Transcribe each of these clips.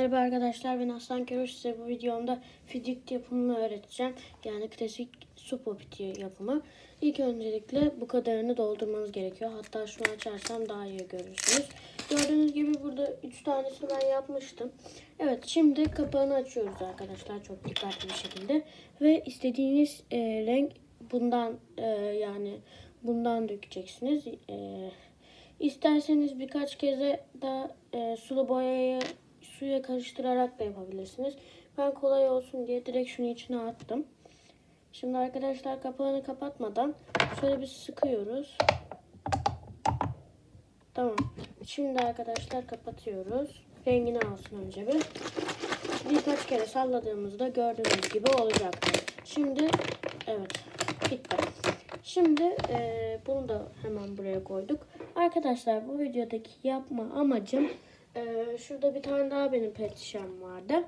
Merhaba arkadaşlar ben Aslan Keroş size bu videomda fidik yapımını öğreteceğim. Yani klasik su popiti yapımı. İlk öncelikle bu kadarını doldurmanız gerekiyor. Hatta şunu açarsam daha iyi görürsünüz. Gördüğünüz gibi burada 3 tanesini ben yapmıştım. Evet şimdi kapağını açıyoruz arkadaşlar çok dikkatli bir şekilde. Ve istediğiniz e, renk bundan e, yani bundan dökeceksiniz. E, İsterseniz birkaç keze daha e, sulu boyayı suya karıştırarak da yapabilirsiniz. Ben kolay olsun diye direkt şunu içine attım. Şimdi arkadaşlar kapağını kapatmadan şöyle bir sıkıyoruz. Tamam. Şimdi arkadaşlar kapatıyoruz. Rengini alsın önce bir. Birkaç kere salladığımızda gördüğünüz gibi olacaktır. Şimdi evet bitti. Şimdi e, bunu da hemen buraya koyduk. Arkadaşlar bu videodaki yapma amacım e, şurada bir tane daha benim pet şişem vardı.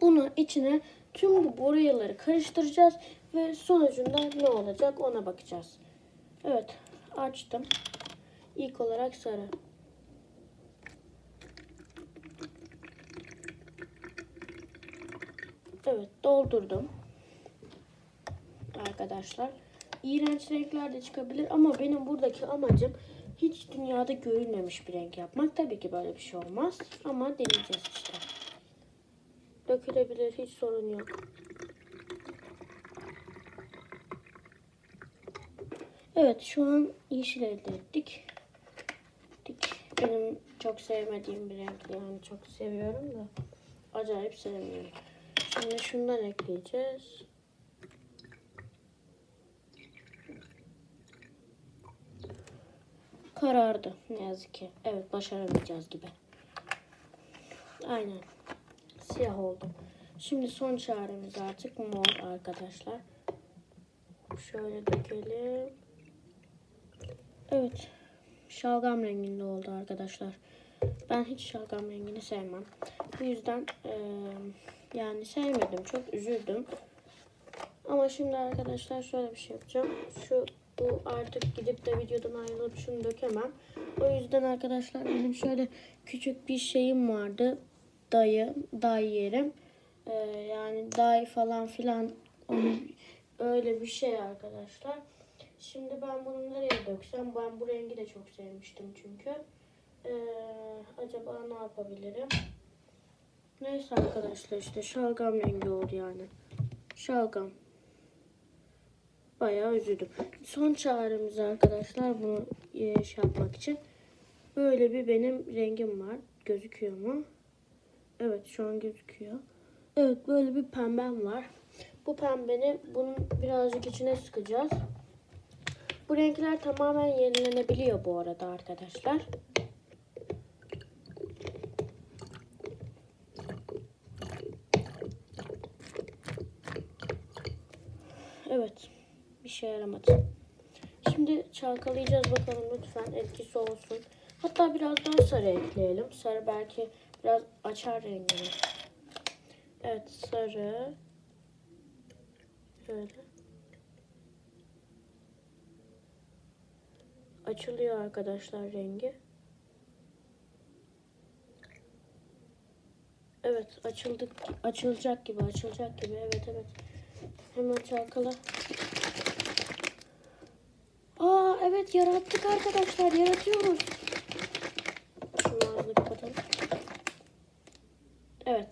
Bunu içine tüm bu boyaları karıştıracağız ve sonucunda ne olacak ona bakacağız. Evet açtım. İlk olarak sarı. Evet doldurdum. Arkadaşlar. İğrenç renkler de çıkabilir ama benim buradaki amacım hiç dünyada görülmemiş bir renk yapmak. Tabii ki böyle bir şey olmaz ama deneyeceğiz işte. Dökülebilir hiç sorun yok. Evet şu an yeşil elde ettik. Dik. Benim çok sevmediğim bir renk yani çok seviyorum da acayip sevmiyorum. Şimdi şundan ekleyeceğiz. Karardı ne yazık ki. Evet başaramayacağız gibi. Aynen. Siyah oldu. Şimdi son çaremiz artık mor arkadaşlar. Şöyle dökelim. Evet. Şalgam renginde oldu arkadaşlar. Ben hiç şalgam rengini sevmem. Bu yüzden eee, yani sevmedim. Çok üzüldüm. Ama şimdi arkadaşlar şöyle bir şey yapacağım. Şu bu artık gidip de videodan ayrılıp şunu dökemem. O yüzden arkadaşlar benim şöyle küçük bir şeyim vardı. Dayı, dayı yerim. Ee, yani dayı falan filan öyle bir şey arkadaşlar. Şimdi ben bunu nereye döksem? Ben bu rengi de çok sevmiştim çünkü. Ee, acaba ne yapabilirim? Neyse arkadaşlar işte şalgam rengi oldu yani. Şalgam. Bayağı üzüldüm. Son çaremiz arkadaşlar bunu e, şey yapmak için. Böyle bir benim rengim var. Gözüküyor mu? Evet şu an gözüküyor. Evet böyle bir pembem var. Bu pembeni bunun birazcık içine sıkacağız. Bu renkler tamamen yenilenebiliyor bu arada arkadaşlar. Evet. Bir şey yaramadı. Şimdi çalkalayacağız bakalım lütfen etkisi olsun. Hatta biraz daha sarı ekleyelim. Sarı belki biraz açar rengini. Evet sarı. Şöyle. Açılıyor arkadaşlar rengi. Evet açıldık açılacak gibi açılacak gibi evet evet. Hemen çalkala. Evet yarattık arkadaşlar yaratıyoruz. Şunu ağzını kapatalım. Evet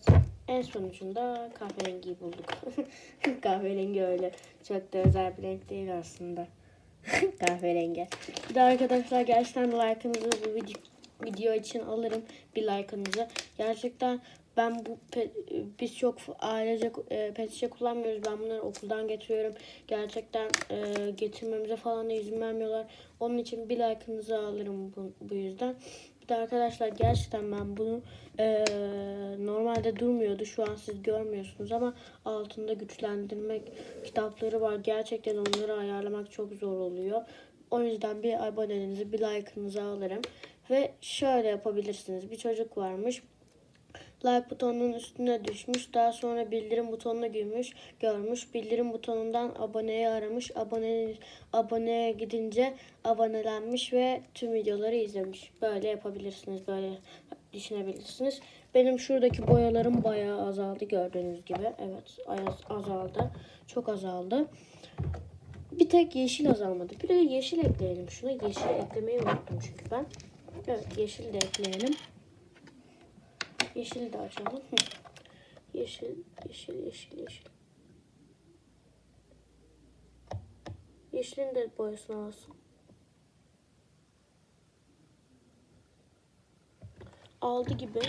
en sonucunda kahverengiyi bulduk. Kahverengi öyle çok da özel bir renk değil aslında. Kahverengi. Bir de arkadaşlar gerçekten like'ınızı bu video, video için alırım. Bir like'ınızı. Gerçekten ben bu biz çok ailece e, pet şişe kullanmıyoruz. Ben bunları okuldan getiriyorum. Gerçekten e, getirmemize falan da izin vermiyorlar. Onun için bir like'ınızı alırım bu, bu yüzden. Bir de arkadaşlar gerçekten ben bunu e, normalde durmuyordu. Şu an siz görmüyorsunuz ama altında güçlendirmek kitapları var. Gerçekten onları ayarlamak çok zor oluyor. O yüzden bir abonenizi, bir like'ınızı alırım. Ve şöyle yapabilirsiniz. Bir çocuk varmış like butonunun üstüne düşmüş. Daha sonra bildirim butonuna girmiş, görmüş. Bildirim butonundan aboneyi aramış. Abone aboneye gidince abonelenmiş ve tüm videoları izlemiş. Böyle yapabilirsiniz. Böyle düşünebilirsiniz. Benim şuradaki boyalarım bayağı azaldı gördüğünüz gibi. Evet az- azaldı. Çok azaldı. Bir tek yeşil azalmadı. Bir de yeşil ekleyelim şuna. Yeşil eklemeyi unuttum çünkü ben. Evet yeşil de ekleyelim. Yeşil de açalım. Yeşil, yeşil, yeşil, yeşil. Yeşilin de boyasını alsın. Aldı gibi.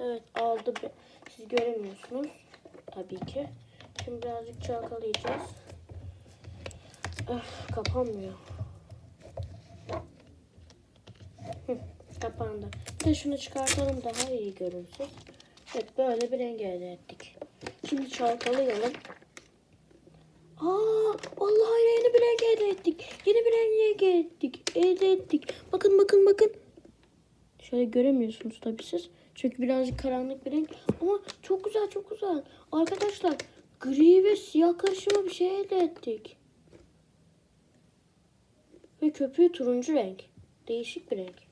Evet aldı. Siz göremiyorsunuz. Tabii ki. Şimdi birazcık çalkalayacağız. Öf, kapanmıyor. Hı, kapandı. De şunu çıkartalım daha iyi görünsün. Evet böyle bir renk elde ettik. Şimdi çalkalayalım. Aa, vallahi yeni bir renk elde ettik. Yeni bir renk elde ettik. Elde ettik. Bakın bakın bakın. Şöyle göremiyorsunuz tabii siz. Çünkü birazcık karanlık bir renk. Ama çok güzel çok güzel. Arkadaşlar gri ve siyah karışımı bir şey elde ettik. Ve köpüğü turuncu renk. Değişik bir renk.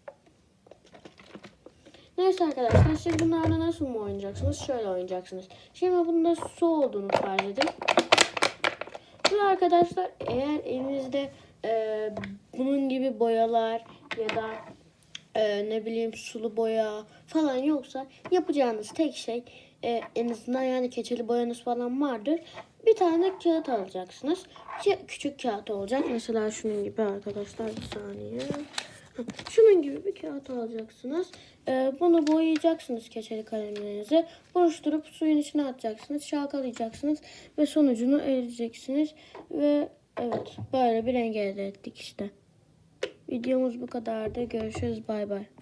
Neyse arkadaşlar siz bunlarla nasıl mı oynayacaksınız? Şöyle oynayacaksınız. Şimdi bunda su olduğunu farz edin. Ve arkadaşlar eğer evinizde e, bunun gibi boyalar ya da e, ne bileyim sulu boya falan yoksa yapacağınız tek şey e, en azından yani keçeli boyanız falan vardır. Bir tane kağıt alacaksınız. Küçük kağıt olacak. Mesela şunun gibi arkadaşlar bir saniye. Şunun gibi bir kağıt alacaksınız. E, bunu boyayacaksınız keçeli kalemlerinizi. Buruşturup suyun içine atacaksınız. Çalkalayacaksınız. Ve sonucunu elde edeceksiniz. Ve evet böyle bir renk elde ettik işte. Videomuz bu kadardı. Görüşürüz. Bay bay.